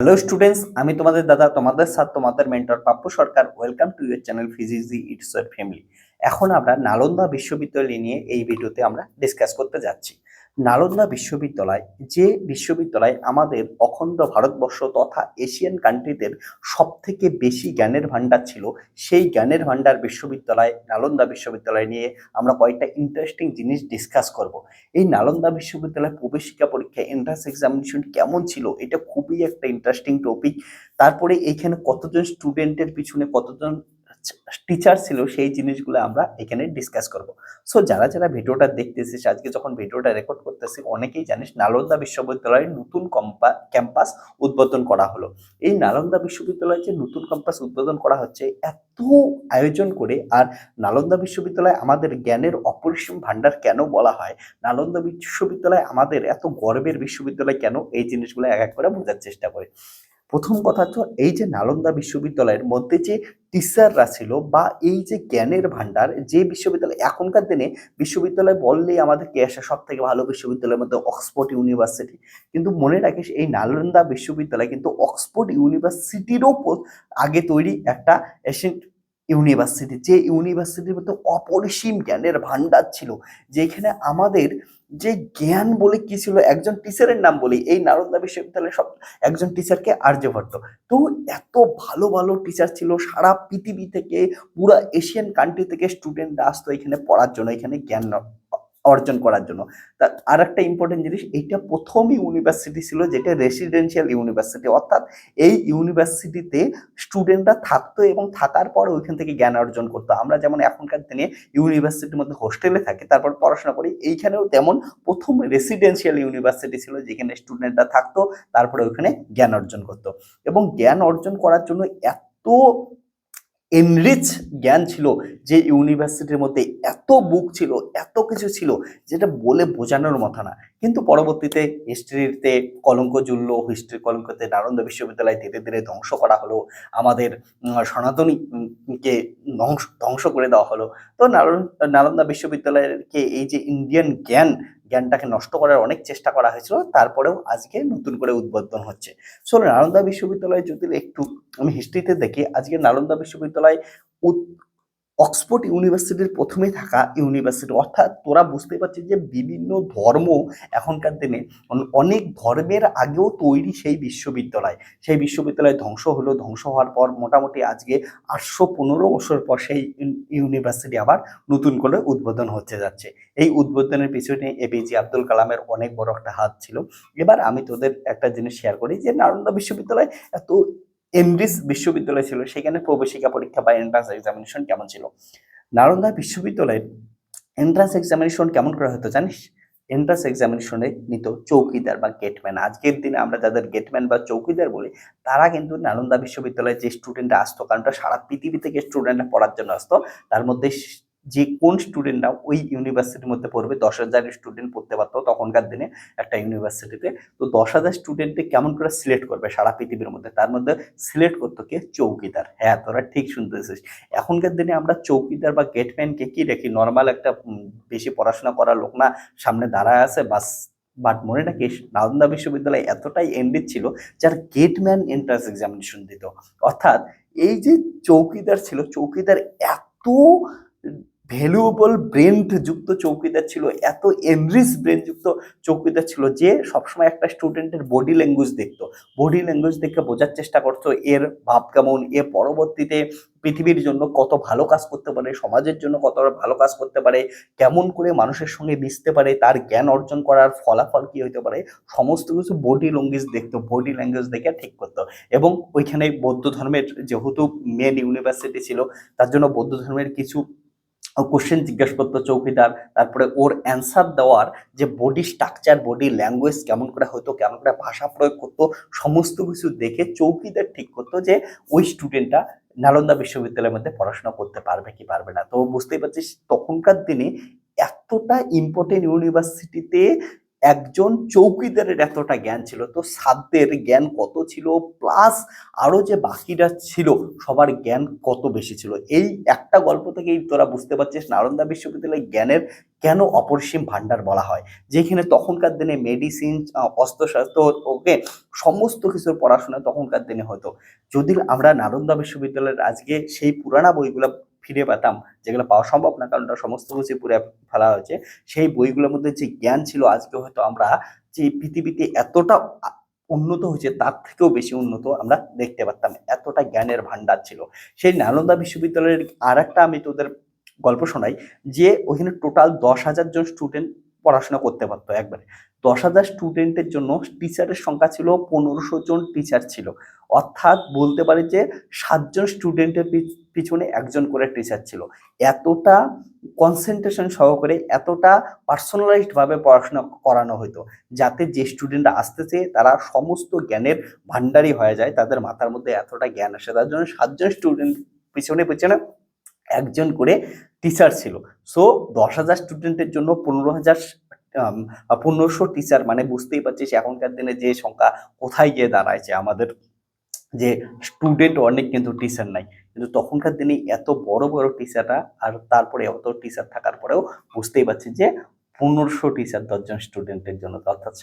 Hello students আমি তোমাদের দাদা, তোমাদের সাথে তোমাদের mentor Pappu Sarkar. Welcome to your channel ফিজিজি it's family এখন আমরা নালন্দা বিশ্ববিদ্যালয় নিয়ে এই ভিডিওতে আমরা ডিসকাস করতে যাচ্ছি। নালন্দা বিশ্ববিদ্যালয়, যে বিশ্ববিদ্যালয় আমাদের অখণ্ড ভারতবর্ষ তথা এশিয়ান কান্ট্রিদের সব থেকে বেশি জ্ঞানের ভাণ্ডার ছিল, সেই জ্ঞানের ভাণ্ডার বিশ্ববিদ্যালয়, নালন্দা বিশ্ববিদ্যালয় নিয়ে আমরা কয়েকটা ইন্টারেস্টিং জিনিস ডিসকাস করব। এই নালন্দা বিশ্ববিদ্যালয় প্রবেশিকা পরীক্ষা এন্ট্রান্স এক্সামিনেশন কেমন ছিল, এটা খুবই একটা ইন্টারেস্টিং টপিক তারপরে এইখানে কতজন স্টুডেন্টের পিছনে কতজন টিচার ছিল, সেই জিনিসগুলো আমরা এখানে ডিসকাস করব। সো যারা যারা ভিডিওটা দেখতেছিস আজকে যখন ভিডিওটা রেকর্ড করতেছি, অনেকেই জানিস নালন্দা বিশ্ববিদ্যালয়ের নতুন ক্যাম্পাস উদ্বোধন করা হলো। এই নালন্দা বিশ্ববিদ্যালয়ে যে নতুন ক্যাম্পাস উদ্বোধন করা হচ্ছে, এত আয়োজন করে, আর নালন্দা বিশ্ববিদ্যালয় আমাদের জ্ঞানের অপরিসীম ভাণ্ডার কেন বলা হয়? নালন্দা বিশ্ববিদ্যালয় আমাদের এত গর্বের বিশ্ববিদ্যালয় কেন? এই জিনিসগুলো এক এক করে বোঝার চেষ্টা করে। প্রথম কথা তো এই যে নালন্দা বিশ্ববিদ্যালয়ের মধ্যে যে টিচাররা ছিল বা এই যে জ্ঞানের ভাণ্ডার, যে বিশ্ববিদ্যালয় এখনকার দিনে বিশ্ববিদ্যালয় বললেই আমাদেরকে আসে? সব থেকে ভালো বিশ্ববিদ্যালয়ের মধ্যে অক্সফোর্ড ইউনিভার্সিটি। কিন্তু মনে রাখিস, এই নালন্দা বিশ্ববিদ্যালয় কিন্তু অক্সফোর্ড ইউনিভার্সিটিরও আগে তৈরি একটা এশিয়ান ইউনিভার্সিটি, যে ইউনিভার্সিটির মধ্যে অপরিসীম জ্ঞানের ভাণ্ডার ছিল, যেখানে আমাদের যে জ্ঞান বলে কি ছিল, একজন টিচারের নাম বলি, এই নালন্দা বিশ্ববিদ্যালয়ের সব, একজন টিচারকে আর্যভট্ট। তো এত ভালো ভালো টিচার ছিল, সারা পৃথিবী থেকে, পুরা এশিয়ান কান্ট্রি থেকে স্টুডেন্টরা আসতো এখানে পড়ার জন্য, এখানে জ্ঞান অর্জন করার জন্য। তা আর একটা ইম্পর্টেন্ট জিনিস, এইটা প্রথম ইউনিভার্সিটি ছিল যেটা রেসিডেন্সিয়াল ইউনিভার্সিটি অর্থাৎ এই ইউনিভার্সিটিতে স্টুডেন্টরা থাকতো এবং থাকার পর ওইখান থেকে জ্ঞান অর্জন করতো। আমরা যেমন এখনকার দিনে ইউনিভার্সিটির মধ্যে হোস্টেলে থাকি, তারপর পড়াশোনা করি, এইখানেও তেমন প্রথম রেসিডেন্সিয়াল ইউনিভার্সিটি ছিল যেখানে স্টুডেন্টরা থাকতো, তারপরে ওইখানে জ্ঞান অর্জন করতো। এবং জ্ঞান অর্জন করার জন্য এত এনরিচ জ্ঞান ছিল যে ইউনিভার্সিটির মধ্যে এত বুক ছিল এত কিছু ছিল যেটা বলে বোঝানোর মতো না। কিন্তু পরবর্তীতে হিস্ট্রিতে কলঙ্ক জুড়লো হিস্ট্রি কলঙ্কতে নালন্দা বিশ্ববিদ্যালয় ধীরে ধীরে ধ্বংস করা হলো আমাদের উম, সনাতনী উম, কে ধ্বংস ধ্বংস করে দেওয়া হলো। তো নালন- নালন্দা বিশ্ববিদ্যালয়কে এই যে ইন্ডিয়ান জ্ঞান জ্ঞানটাকে নষ্ট করার অনেক চেষ্টা করা হয়েছিল, তারপরেও আজকে নতুন করে উদ্বোধন হচ্ছে। চলুন, নালন্দা বিশ্ববিদ্যালয় যদি একটু আমি হিস্ট্রিতে দেখি, আজকে নালন্দা বিশ্ববিদ্যালয় অক্সফোর্ড ইউনিভার্সিটির প্রথমে থাকা ইউনিভার্সিটি অর্থাৎ তোরা বুঝতে পারছিস যে বিভিন্ন ধর্ম এখনকার দিনে অনেক ধর্মের আগেও তৈরি সেই বিশ্ববিদ্যালয়। সেই বিশ্ববিদ্যালয় ধ্বংস হলো, ধ্বংস হওয়ার পর মোটামুটি আজকে আটশো পনেরো বছর পর সেই ইউনিভার্সিটি আবার নতুন করে উদ্বোধন হচ্ছে যাচ্ছে। এই উদ্বোধনের পিছনে এপিজে আব্দুল কালামের অনেক বড় একটা হাত ছিল। এবার আমি তোদের একটা জিনিস শেয়ার করি যে নালন্দা বিশ্ববিদ্যালয় এত এমরিস বিশ্ববিদ্যালয় ছিল, সেখানে প্রবেশিকা পরীক্ষা বা এন্ট্রান্স এক্সামিনেশন কেমন ছিল? নালন্দা বিশ্ববিদ্যালয়ের এন্ট্রান্স এক্সামিনেশন কেমন করা হতো জানিস? এন্ট্রান্স এক্সামিনেশনে নিত চৌকিদার বা গেটম্যান আজকের দিনে আমরা যাদের গেটম্যান বা চৌকিদার বলি, তারা কিন্তু নালন্দা বিশ্ববিদ্যালয়ে যে স্টুডেন্টরা আসতো, কারণ সারা পৃথিবী থেকে স্টুডেন্টরা পড়ার জন্য আসতো, তার মধ্যে যে কোন স্টুডেন্টরা ওই ইউনিভার্সিটির মধ্যে পড়বে, দশ হাজার স্টুডেন্ট পড়তে পারতো তখনকার দিনে একটা ইউনিভার্সিটিতে তো। দশ হাজার স্টুডেন্টকে কেমন করে সিলেক্ট করবে সারা পৃথিবীর মধ্যে? তার মধ্যে সিলেক্ট করতো কে? চৌকিদার। হ্যাঁ তোরা ঠিক শুনতেছিস। এখনকার দিনে আমরা চৌকিদার বা গেটম্যানকে কি দেখি? নর্মাল একটা বেশি পড়াশোনা করা লোক না, সামনে দাঁড়ায় আছে, বাস, বাট মনে রাখিস, নালন্দা বিশ্ববিদ্যালয় এতটাই এন্ডিড ছিল যার গেটম্যান এন্ট্রান্স এক্সামিনেশন দিত। অর্থাৎ এই যে চৌকিদার ছিল, চৌকিদার এত ভ্যালুয়েবল ব্রেন যুক্ত চৌকিদার ছিল, এত এনরিচ ব্রেন যুক্ত চৌকিদার ছিল যে সবসময় একটা স্টুডেন্টের বডি ল্যাঙ্গুয়েজ দেখতো। বডি ল্যাঙ্গুয়েজ দেখে বোঝার চেষ্টা করতো এর ভাব কেমন এ পরবর্তীতে পৃথিবীর জন্য কত ভালো কাজ করতে পারে, সমাজের জন্য কত ভালো কাজ করতে পারে, কেমন করে মানুষের সঙ্গে মিশতে পারে, তার জ্ঞান অর্জন করার ফলাফল কি হতে পারে, সমস্ত কিছু বডি ল্যাঙ্গুয়েজ দেখতো বডি ল্যাঙ্গুয়েজ দেখে ঠিক করতো। এবং ওইখানে বৌদ্ধ ধর্মের যেহেতু মেন ইউনিভার্সিটি ছিল, তার জন্য বৌদ্ধ ধর্মের কিছু কোশ্চেন জিজ্ঞেস করতো চৌকিদার, তারপরে ওর অ্যান্সার দেওয়ার যে বডি স্ট্রাকচার বডি ল্যাঙ্গুয়েজ কেমন করে হতো, কেমন করে ভাষা প্রয়োগ করতো, সমস্ত কিছু দেখে চৌকিদার ঠিক করতো যে ওই স্টুডেন্টটা নালন্দা বিশ্ববিদ্যালয়ের মধ্যে পড়াশোনা করতে পারবে কি পারবে না। তো বুঝতেই পারছিস, তখনকার দিনে এতটা ইম্পর্টেন্ট ইউনিভার্সিটিতে একজন চৌকিদারের এতটা জ্ঞান ছিল, তো সাধ্যের জ্ঞান কত ছিল? প্লাস আরও যে বাকিরা ছিল, সবার জ্ঞান কত বেশি ছিল? এই একটা গল্প থেকেই তোরা বুঝতে পারছিস নালন্দা বিশ্ববিদ্যালয়ের জ্ঞানের কেন অপরিসীম ভান্ডার বলা হয়? যেখানে তখনকার দিনে মেডিসিন অস্ত্রশস্ত্র, ওকে, সমস্ত কিছুর পড়াশোনা তখনকার দিনে হতো। যদি আমরা নালন্দা বিশ্ববিদ্যালয়ের আজকে সেই পুরানা বইগুলো ফিরে পেতাম, যেগুলো পাওয়া সম্ভব না, কারণ সমস্ত কিছু পুরে ফেলা হয়েছে। সেই বইগুলোর মধ্যে যে জ্ঞান ছিল, আজকে হয়তো আমরা যে পৃথিবীতে এতটা উন্নত হয়েছে, তার থেকেও বেশি উন্নত আমরা দেখতে পারতাম। এতটা জ্ঞানের ভান্ডার ছিল। সেই নালন্দা বিশ্ববিদ্যালয়ের আর একটা আমি তোদের গল্প শোনাই, যে ওখানে টোটাল দশ হাজার জন স্টুডেন্ট পড়াশোনা করতে পারতো একবারে। দশ হাজার স্টুডেন্টের জন্য টিচারের সংখ্যা ছিল পনেরোশো জন টিচার ছিল। অর্থাৎ বলতে পারি যে সাতজন স্টুডেন্টের পিছনে একজন করে টিচার ছিল। এতটা কনসেন্ট্রেশন সহকারে এতটা পার্সোনালাইজড ভাবে পড়াশোনা করানো হতো যাতে যে স্টুডেন্টরা আসতেছে তারা সমস্ত জ্ঞানের ভান্ডারই হয়ে যায়, তাদের মাথার মধ্যে এতটা জ্ঞান আসে, তার জন্য সাতজন স্টুডেন্ট পিছনে পিছনে একজন করে টিচার ছিল। সো দশ হাজার স্টুডেন্টের জন্য পনেরো হাজার পনেরোশো টিচার মানে বুঝতেই পারছিস এখনকার দিনে যে সংখ্যা কোথায় গিয়ে দাঁড়াইছে আমাদের। যে স্টুডেন্ট অনেক কিন্তু টিচার নাই। কিন্তু তখনকার দিনে এত বড় বড় টিচাররা আর তারপরে অত টিচার থাকার পরেও বুঝতেই পারছি যে পনেরোশো টিচার দশজন স্টুডেন্টের জন্য, অর্থাৎ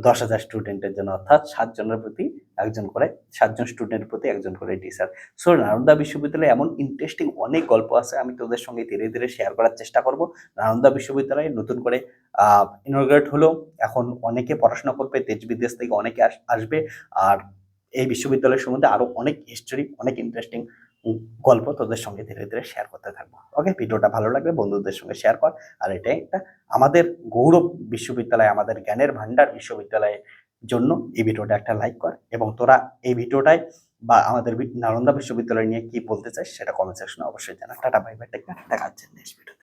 দশ হাজার স্টুডেন্টের জন্য, অর্থাৎ সাতজনের প্রতি একজন করে সাতজন স্টুডেন্টের প্রতি একজন করে টিচার সো নালন্দা বিশ্ববিদ্যালয়ে এমন ইন্টারেস্টিং অনেক গল্প আছে, আমি তোদের সঙ্গে ধীরে ধীরে শেয়ার করার চেষ্টা করব। নালন্দা বিশ্ববিদ্যালয়ে নতুন করে ইনোগ্রেট হলো, এখন অনেকে পড়াশোনা করবে, দেশ বিদেশ থেকে অনেকে আস- আসবে, আর এই বিশ্ববিদ্যালয়ের সম্বন্ধে আরও অনেক হিস্টোরি অনেক ইন্টারেস্টিং গল্প তোদের সঙ্গে ধীরে ধীরে শেয়ার করতে থাকব। ওকে ভিডিওটা ভালো লাগলে বন্ধুদের সঙ্গে শেয়ার কর। আর এটা একটা আমাদের গৌরব বিশ্ববিদ্যালয়, আমাদের জ্ঞানের ভান্ডার বিশ্ববিদ্যালয়ের জন্য এই ভিডিওটা একটা লাইক কর। এবং তোরা এই ভিডিওটায় বা আমাদের নালন্দা বিশ্ববিদ্যালয় নিয়ে কি বলতে চাস সেটা কমেন্ট সেকশনে অবশ্যই জানা টাটা বাই বাই টেক দেখা হচ্ছে নেক্সট ভিডিও